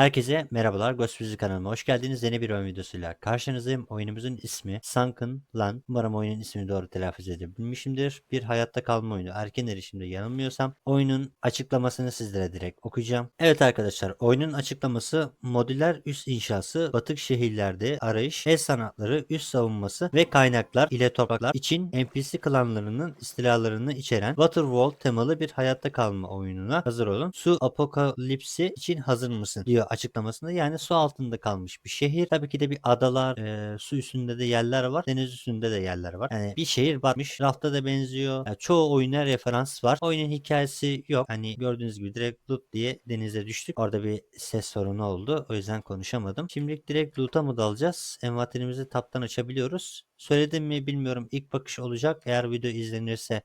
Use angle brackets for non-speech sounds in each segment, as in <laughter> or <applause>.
Herkese merhabalar. Ghost Music kanalıma hoş geldiniz. Yeni bir oyun videosuyla karşınızdayım. Oyunumuzun ismi Sunken Land. Umarım oyunun ismini doğru telaffuz edebilmişimdir. Bir hayatta kalma oyunu. Erken erişimde yanılmıyorsam oyunun açıklamasını sizlere direkt okuyacağım. Evet arkadaşlar oyunun açıklaması modüler üst inşası, batık şehirlerde arayış, el sanatları, üst savunması ve kaynaklar ile topraklar için NPC klanlarının istilalarını içeren Waterworld temalı bir hayatta kalma oyununa hazır olun. Su apokalipsi için hazır mısın diyor açıklamasında. Yani su altında kalmış bir şehir. Tabii ki de bir adalar, e, su üstünde de yerler var. Deniz üstünde de yerler var. Yani bir şehir batmış. Rafta da benziyor. Yani çoğu oyuna referans var. Oyunun hikayesi yok. Hani gördüğünüz gibi direkt loot diye denize düştük. Orada bir ses sorunu oldu. O yüzden konuşamadım. Şimdilik direkt loot'a mı dalacağız? Envanterimizi taptan açabiliyoruz. Söyledim mi bilmiyorum. İlk bakış olacak. Eğer video izlenirse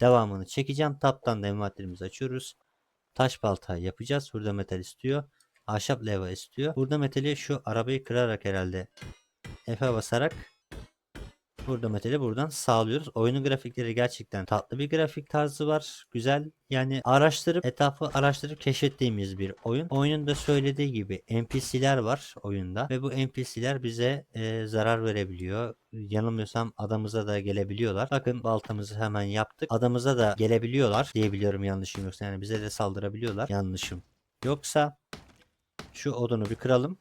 devamını çekeceğim. Taptan da envanterimizi açıyoruz. Taş balta yapacağız. Burada metal istiyor. Ahşap leva istiyor. Burada metali şu arabayı kırarak herhalde F'e basarak burada metali buradan sağlıyoruz. Oyunun grafikleri gerçekten tatlı bir grafik tarzı var. Güzel. Yani araştırıp etrafı araştırıp keşfettiğimiz bir oyun. Oyunun da söylediği gibi NPC'ler var oyunda ve bu NPC'ler bize e, zarar verebiliyor. Yanılmıyorsam adamıza da gelebiliyorlar. Bakın baltamızı hemen yaptık. Adamıza da gelebiliyorlar diyebiliyorum yanlışım yoksa. Yani bize de saldırabiliyorlar. Yanlışım. Yoksa şu odunu bir kıralım.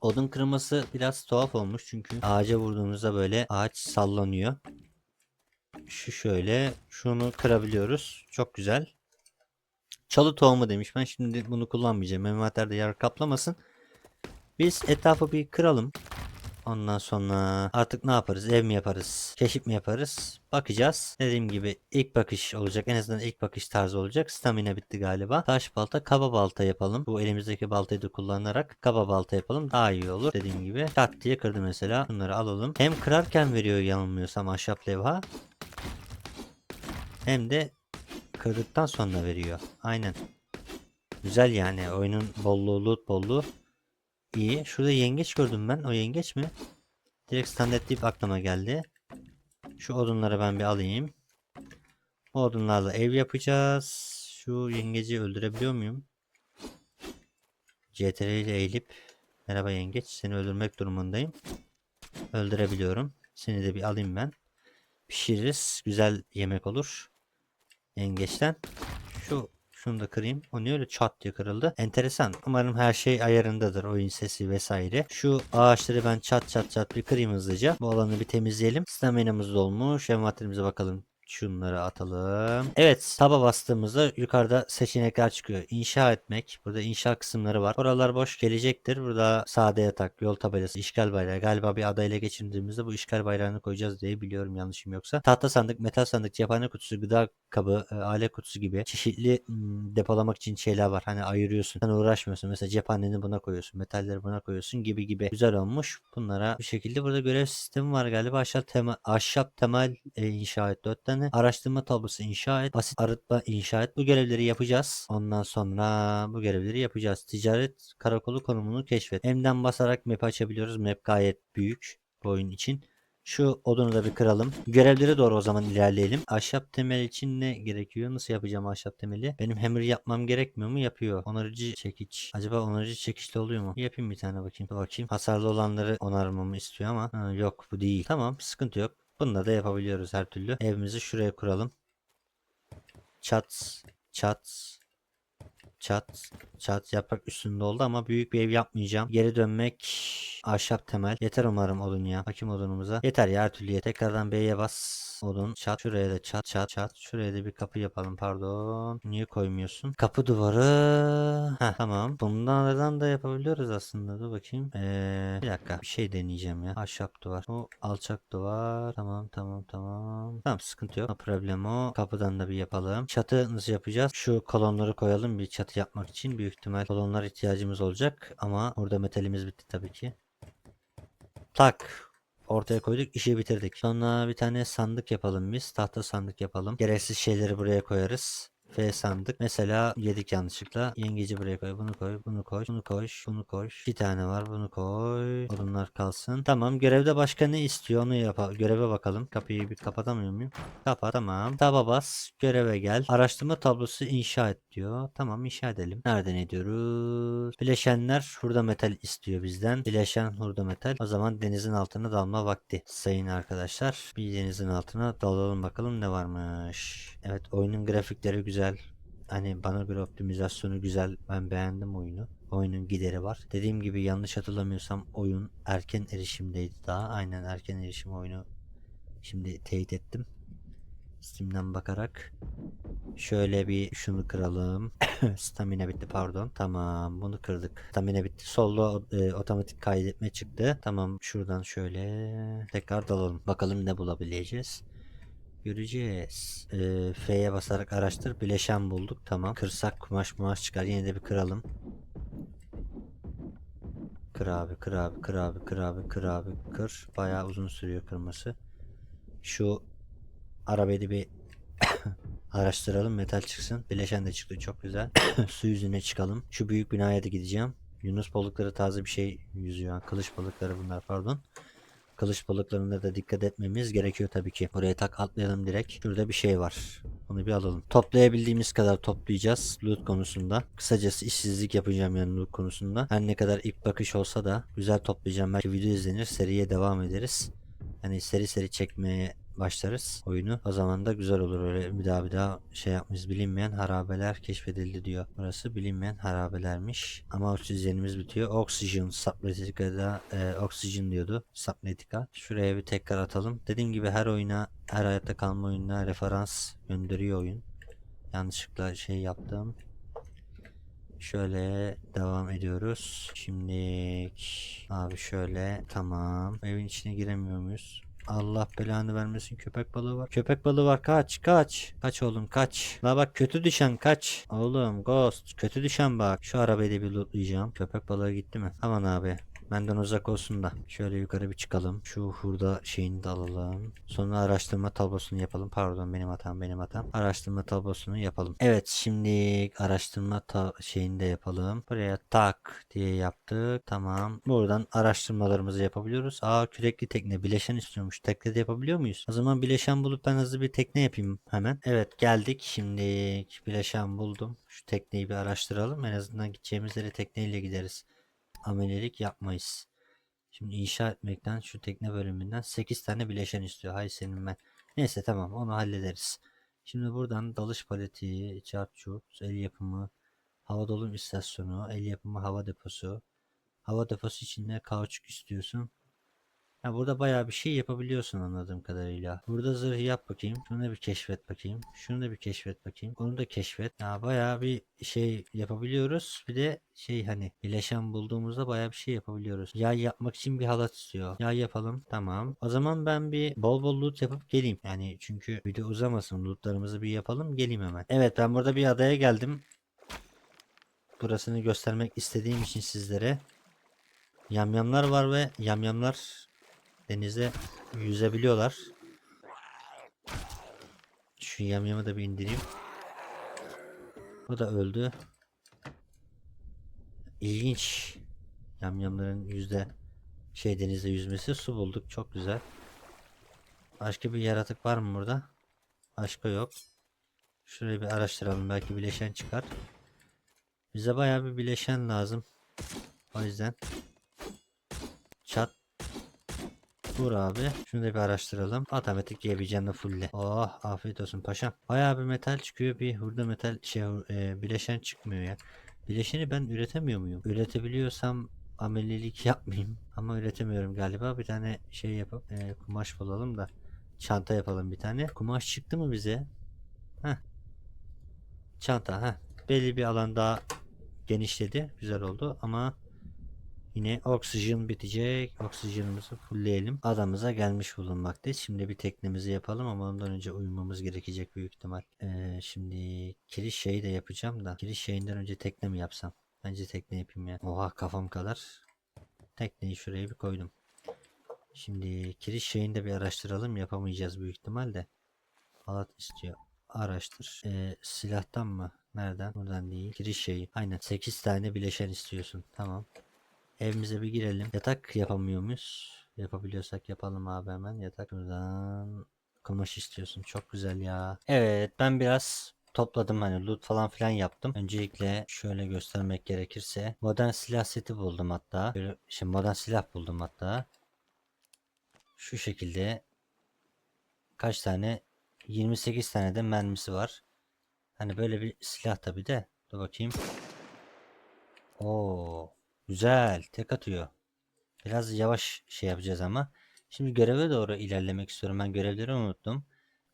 Odun kırması biraz tuhaf olmuş çünkü ağaca vurduğumuzda böyle ağaç sallanıyor. Şu şöyle şunu kırabiliyoruz. Çok güzel. Çalı tohumu demiş. Ben şimdi bunu kullanmayacağım. Envanterde yer kaplamasın. Biz etrafı bir kıralım. Ondan sonra artık ne yaparız? Ev mi yaparız? Keşif mi yaparız? Bakacağız. Dediğim gibi ilk bakış olacak. En azından ilk bakış tarzı olacak. Stamina bitti galiba. Taş balta, kaba balta yapalım. Bu elimizdeki baltayı da kullanarak kaba balta yapalım. Daha iyi olur. Dediğim gibi tak diye kırdı mesela. Bunları alalım. Hem kırarken veriyor yanılmıyorsam ahşap levha. Hem de kırdıktan sonra veriyor. Aynen. Güzel yani. Oyunun bolluğu, loot bolluğu. İyi. Şurada yengeç gördüm ben. O yengeç mi? Direkt standart deyip aklıma geldi. Şu odunları ben bir alayım. Bu odunlarla ev yapacağız. Şu yengeci öldürebiliyor muyum? CTRL ile eğilip Merhaba yengeç. Seni öldürmek durumundayım. Öldürebiliyorum. Seni de bir alayım ben. Pişiririz. Güzel yemek olur. Yengeçten. Şu şunu da kırayım. O niye öyle çat diye kırıldı? Enteresan. Umarım her şey ayarındadır. Oyun sesi vesaire. Şu ağaçları ben çat çat çat bir kırayım hızlıca. Bu alanı bir temizleyelim. Staminamız dolmuş. Envanterimize bakalım. Şunları atalım. Evet taba bastığımızda yukarıda seçenekler çıkıyor. İnşa etmek. Burada inşa kısımları var. Oralar boş gelecektir. Burada sade yatak, yol tabelası, işgal bayrağı. Galiba bir adayla geçirdiğimizde bu işgal bayrağını koyacağız diye biliyorum yanlışım yoksa. Tahta sandık, metal sandık, cephane kutusu, gıda kabı, e, aile kutusu gibi çeşitli depolamak için şeyler var. Hani ayırıyorsun. Sen uğraşmıyorsun. Mesela cephaneni buna koyuyorsun. Metalleri buna koyuyorsun gibi gibi. Güzel olmuş. Bunlara bir şekilde burada görev sistemi var galiba. Ahşap temel, ahşap temel e, inşa et 4 tane. Araştırma tablosu inşa et. Basit arıtma inşa et. Bu görevleri yapacağız. Ondan sonra bu görevleri yapacağız. Ticaret karakolu konumunu keşfet. M'den basarak map açabiliyoruz. Map gayet büyük bu oyun için. Şu odunu da bir kıralım. Görevlere doğru o zaman ilerleyelim. Ahşap temel için ne gerekiyor? Nasıl yapacağım ahşap temeli? Benim hammer yapmam gerekmiyor mu? Yapıyor. Onarıcı çekiç. Acaba onarıcı çekiçle oluyor mu? Yapayım bir tane bakayım. Bakayım. Hasarlı olanları onarmamı istiyor ama ha, yok bu değil. Tamam sıkıntı yok. Bunu da yapabiliyoruz her türlü. Evimizi şuraya kuralım. Çat, çat, çat, çat yaprak üstünde oldu ama büyük bir ev yapmayacağım. Geri dönmek ahşap temel. Yeter umarım odun ya. Bakayım odunumuza. Yeter ya her türlü yeter. Tekrardan B'ye bas. Odun. Çat. Şuraya da çat çat çat. Şuraya da bir kapı yapalım pardon. Niye koymuyorsun? Kapı duvarı. Heh, tamam. Bunlardan da yapabiliyoruz aslında. Dur bakayım. Ee, bir dakika. Bir şey deneyeceğim ya. Ahşap duvar. O alçak duvar. Tamam tamam tamam. Tamam sıkıntı yok. Problem o. Kapıdan da bir yapalım. Çatı nasıl yapacağız? Şu kolonları koyalım bir çatı yapmak için. Büyük ihtimal kolonlar ihtiyacımız olacak. Ama burada metalimiz bitti tabii ki. Tak. Ortaya koyduk işi bitirdik. Sonra bir tane sandık yapalım biz. Tahta sandık yapalım. Gereksiz şeyleri buraya koyarız. F sandık. Mesela yedik yanlışlıkla. Yengeci buraya koy. Bunu koy. Bunu koy. Bunu koy. Bunu koy. Bir tane var. Bunu koy. Odunlar kalsın. Tamam. Görevde başka ne istiyor onu yapalım. Göreve bakalım. Kapıyı bir kapatamıyor muyum? Kapat. Tamam. Taba bas. Göreve gel. Araştırma tablosu inşa et diyor. Tamam inşa edelim. Nereden ediyoruz? Bileşenler hurda metal istiyor bizden. Bileşen hurda metal. O zaman denizin altına dalma vakti. Sayın arkadaşlar. Bir denizin altına dalalım bakalım ne varmış. Evet oyunun grafikleri güzel. Hani bana göre optimizasyonu güzel. Ben beğendim oyunu. Oyunun gideri var. Dediğim gibi yanlış hatırlamıyorsam oyun erken erişimdeydi daha. Aynen erken erişim oyunu. Şimdi teyit ettim. Steam'den bakarak. Şöyle bir şunu kıralım. <coughs> Stamina bitti pardon. Tamam bunu kırdık. Stamina bitti. Solda e, otomatik kaydetme çıktı. Tamam şuradan şöyle tekrar dalalım. Bakalım ne bulabileceğiz. Göreceğiz. E, F'ye basarak araştır. Bileşen bulduk. Tamam. Kırsak kumaş mumaş çıkar. Yine de bir kıralım. Kır abi, kır abi, kır abi, kır abi, kır abi, kır. Bayağı uzun sürüyor kırması. Şu arabayı bir <coughs> araştıralım. Metal çıksın. Bileşen de çıktı. Çok güzel. <coughs> Su yüzüne çıkalım. Şu büyük binaya da gideceğim. Yunus balıkları taze bir şey yüzüyor. Kılıç balıkları bunlar pardon. Kılıç balıklarına da dikkat etmemiz gerekiyor tabii ki. Buraya tak atlayalım direkt. Şurada bir şey var. Onu bir alalım. Toplayabildiğimiz kadar toplayacağız loot konusunda. Kısacası işsizlik yapacağım yani loot konusunda. Her ne kadar ilk bakış olsa da güzel toplayacağım. Belki video izlenir. Seriye devam ederiz. Hani seri seri çekmeye başlarız oyunu. O zaman da güzel olur öyle bir daha bir daha şey yapmış bilinmeyen harabeler keşfedildi diyor. Burası bilinmeyen harabelermiş. Ama oksijenimiz bitiyor. Oxygen Subnautica'da e, oksijen diyordu. Subnautica. Şuraya bir tekrar atalım. Dediğim gibi her oyuna her hayatta kalma oyununa referans gönderiyor oyun. Yanlışlıkla şey yaptım. Şöyle devam ediyoruz. Şimdi abi şöyle tamam. Evin içine giremiyor muyuz? Allah belanı vermesin köpek balığı var. Köpek balığı var kaç kaç. Kaç oğlum kaç. La bak kötü düşen kaç. Oğlum ghost kötü düşen bak. Şu arabayı da bir lootlayacağım. Köpek balığı gitti mi? Aman abi. Benden uzak olsun da. Şöyle yukarı bir çıkalım. Şu hurda şeyini de alalım. Sonra araştırma tablosunu yapalım. Pardon benim hatam benim hatam. Araştırma tablosunu yapalım. Evet şimdi araştırma şeyini de yapalım. Buraya tak diye yaptık. Tamam. Buradan araştırmalarımızı yapabiliyoruz. Aa kürekli tekne bileşen istiyormuş. Tekne de yapabiliyor muyuz? O zaman bileşen bulup ben hızlı bir tekne yapayım hemen. Evet geldik. Şimdi bileşen buldum. Şu tekneyi bir araştıralım. En azından gideceğimiz yere tekneyle gideriz amelelik yapmayız. Şimdi inşa etmekten şu tekne bölümünden 8 tane bileşen istiyor. Hay senin ben. Neyse tamam onu hallederiz. Şimdi buradan dalış paleti, çarçurt, el yapımı, hava dolum istasyonu, el yapımı hava deposu. Hava deposu içinde kauçuk istiyorsun. Ha, burada bayağı bir şey yapabiliyorsun anladığım kadarıyla. Burada zırh yap bakayım. Şunu da bir keşfet bakayım. Şunu da bir keşfet bakayım. Onu da keşfet. Ya bayağı bir şey yapabiliyoruz. Bir de şey hani bileşen bulduğumuzda bayağı bir şey yapabiliyoruz. Yay yapmak için bir halat istiyor. Yay yapalım. Tamam. O zaman ben bir bol bol loot yapıp geleyim. Yani çünkü video uzamasın. Lootlarımızı bir yapalım. Geleyim hemen. Evet ben burada bir adaya geldim. Burasını göstermek istediğim için sizlere. Yamyamlar var ve yamyamlar Denizde yüzebiliyorlar. Şu yamyamı da bir indireyim. O da öldü. İlginç. Yamyamların yüzde şey denizde yüzmesi su bulduk. Çok güzel. Başka bir yaratık var mı burada? Başka yok. Şurayı bir araştıralım. Belki bileşen çıkar. Bize bayağı bir bileşen lazım. O yüzden Vur abi. Şunu da bir araştıralım. Otomatik yiyebileceğim de fulle. Oh afiyet olsun paşam. Bayağı bir metal çıkıyor. Bir hurda metal şey e, bileşen çıkmıyor ya. Bileşeni ben üretemiyor muyum? Üretebiliyorsam amelilik yapmayayım. Ama üretemiyorum galiba. Bir tane şey yapıp e, kumaş bulalım da çanta yapalım bir tane. Kumaş çıktı mı bize? Heh. Çanta heh. Belli bir alan daha genişledi. Güzel oldu ama Yine oksijen bitecek. Oksijenimizi fullleyelim. Adamıza gelmiş bulunmaktayız. Şimdi bir teknemizi yapalım ama ondan önce uyumamız gerekecek büyük ihtimal. Ee, şimdi kiriş şeyi de yapacağım da. Kiriş şeyinden önce tekne mi yapsam? Bence tekne yapayım ya. Oha kafam kadar. Tekneyi şuraya bir koydum. Şimdi kiriş şeyini de bir araştıralım. Yapamayacağız büyük ihtimalle. Halat istiyor. araştır. Ee, silahtan mı? Nereden? Buradan değil. Giriş şeyi. Aynen. 8 tane bileşen istiyorsun. Tamam. Evimize bir girelim. Yatak yapamıyor muyuz? Yapabiliyorsak yapalım abi hemen. Yatak buradan kumaş istiyorsun. Çok güzel ya. Evet ben biraz topladım hani loot falan filan yaptım. Öncelikle şöyle göstermek gerekirse modern silah seti buldum hatta. Böyle şey modern silah buldum hatta. Şu şekilde kaç tane 28 tane de mermisi var. Hani böyle bir silah tabi de. Dur bakayım. Oo, güzel. Tek atıyor. Biraz yavaş şey yapacağız ama. Şimdi göreve doğru ilerlemek istiyorum. Ben görevleri unuttum.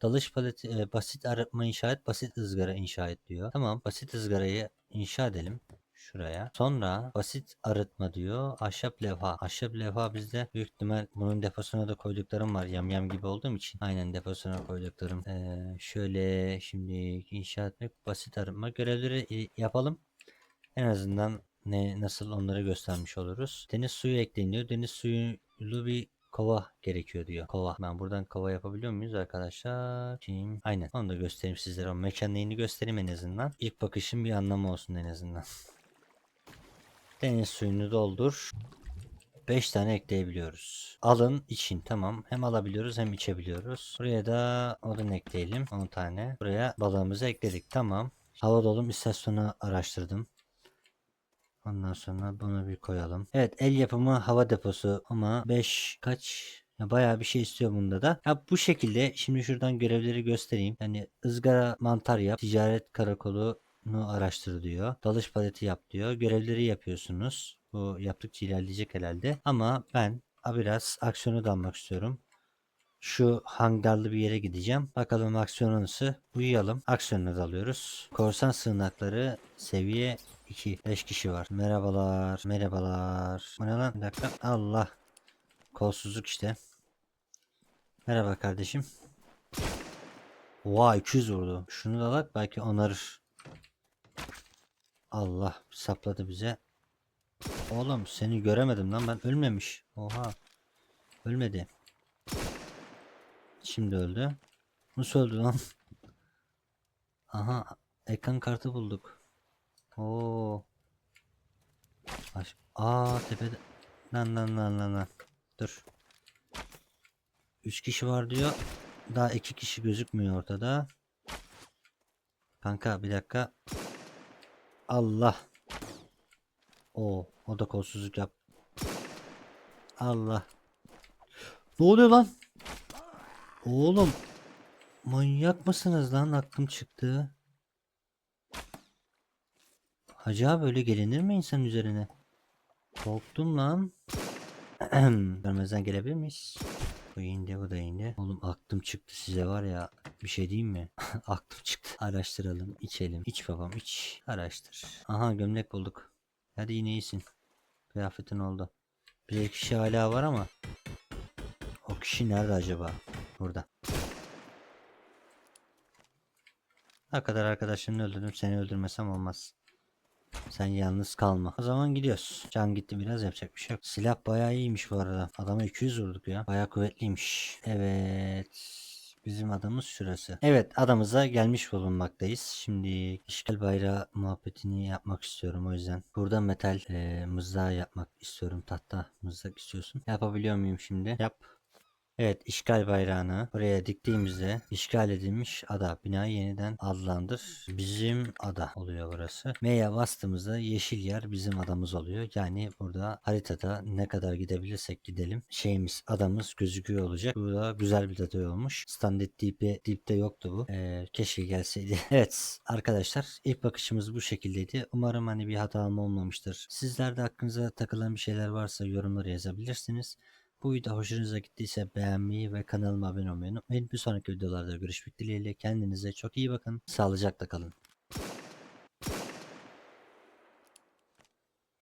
Dalış paleti, e, basit arıtma inşa et, basit ızgara inşa et diyor. Tamam, basit ızgarayı inşa edelim. Şuraya. Sonra basit arıtma diyor. Ahşap levha. Ahşap levha bizde büyük ihtimal bunun deposuna da koyduklarım var. Yamyam gibi olduğum için. Aynen deposuna koyduklarım. Ee, şöyle şimdi inşa etmek, basit arıtma görevleri i- yapalım. En azından ne nasıl onları göstermiş oluruz. Deniz suyu ekleniyor. Deniz suyulu bir kova gerekiyor diyor. Kova. Ben buradan kova yapabiliyor muyuz arkadaşlar? Kim? Aynen. Onu da göstereyim sizlere. O mekaniğini göstereyim en azından. İlk bakışın bir anlamı olsun en azından. Deniz suyunu doldur. 5 tane ekleyebiliyoruz. Alın için tamam. Hem alabiliyoruz hem içebiliyoruz. Buraya da odun ekleyelim. 10 tane. Buraya balığımızı ekledik. Tamam. Hava dolum istasyonu araştırdım. Ondan sonra bunu bir koyalım. Evet el yapımı hava deposu ama 5 kaç ya bayağı bir şey istiyor bunda da. Ha bu şekilde şimdi şuradan görevleri göstereyim. Yani ızgara mantar yap, ticaret karakolunu araştır diyor. Dalış paleti yap diyor. Görevleri yapıyorsunuz. Bu yaptıkça ilerleyecek herhalde. Ama ben biraz aksiyonu da almak istiyorum. Şu hangarlı bir yere gideceğim. Bakalım aksiyon nasıl. Uyuyalım. Aksiyonu da alıyoruz. Korsan sığınakları seviye 2. 5 kişi var. Merhabalar. Merhabalar. Bu ne lan? Bir dakika. Allah. Kolsuzluk işte. Merhaba kardeşim. Oha 200 vurdu. Şunu da bak belki onarır. Allah sapladı bize. Oğlum seni göremedim lan ben ölmemiş. Oha. Ölmedi. Şimdi öldü. Nasıl öldü lan? <laughs> Aha ekran kartı bulduk. Oo. Aş Aa tepede. Lan lan lan lan lan. Dur. 3 kişi var diyor. Daha 2 kişi gözükmüyor ortada. Kanka bir dakika. Allah. O, o da kolsuzluk yap. Allah. Ne oluyor lan? Oğlum. Manyak mısınız lan? Aklım çıktı. Hacı abi öyle gelinir mi insan üzerine? Korktum lan. <clears throat> Görmezden gelebilir miyiz? Bu indi bu da indi. Oğlum aklım çıktı size var ya. Bir şey diyeyim mi? <laughs> aklım çıktı. Araştıralım içelim. İç babam iç. Araştır. Aha gömlek bulduk. Hadi yine iyisin. Kıyafetin oldu. Bir kişi hala var ama. O kişi nerede acaba? Burada. Ne kadar arkadaşını öldürdüm seni öldürmesem olmaz. Sen yalnız kalma. O zaman gidiyoruz. Can gitti biraz yapacak bir şey yok. Silah bayağı iyiymiş bu arada. Adama 200 vurduk ya. Bayağı kuvvetliymiş. Evet. Bizim adamız şurası. Evet adamıza gelmiş bulunmaktayız. Şimdi işgal bayrağı muhabbetini yapmak istiyorum o yüzden. Burada metal e, mızrağı yapmak istiyorum. Tahta mızrak istiyorsun. Yapabiliyor muyum şimdi? Yap. Evet işgal bayrağını buraya diktiğimizde işgal edilmiş ada binayı yeniden adlandır. Bizim ada oluyor burası. M'ye bastığımızda yeşil yer bizim adamız oluyor. Yani burada haritada ne kadar gidebilirsek gidelim şeyimiz adamız gözüküyor olacak. Bu da güzel bir detay olmuş. Standart Deep'e Deep'te yoktu bu. Ee, keşke gelseydi. <laughs> evet arkadaşlar ilk bakışımız bu şekildeydi. Umarım hani bir hatam olmamıştır. Sizler de aklınıza takılan bir şeyler varsa yorumlara yazabilirsiniz. Bu video hoşunuza gittiyse beğenmeyi ve kanalıma abone olmayı unutmayın. Bir sonraki videolarda görüşmek dileğiyle. Kendinize çok iyi bakın. Sağlıcakla kalın.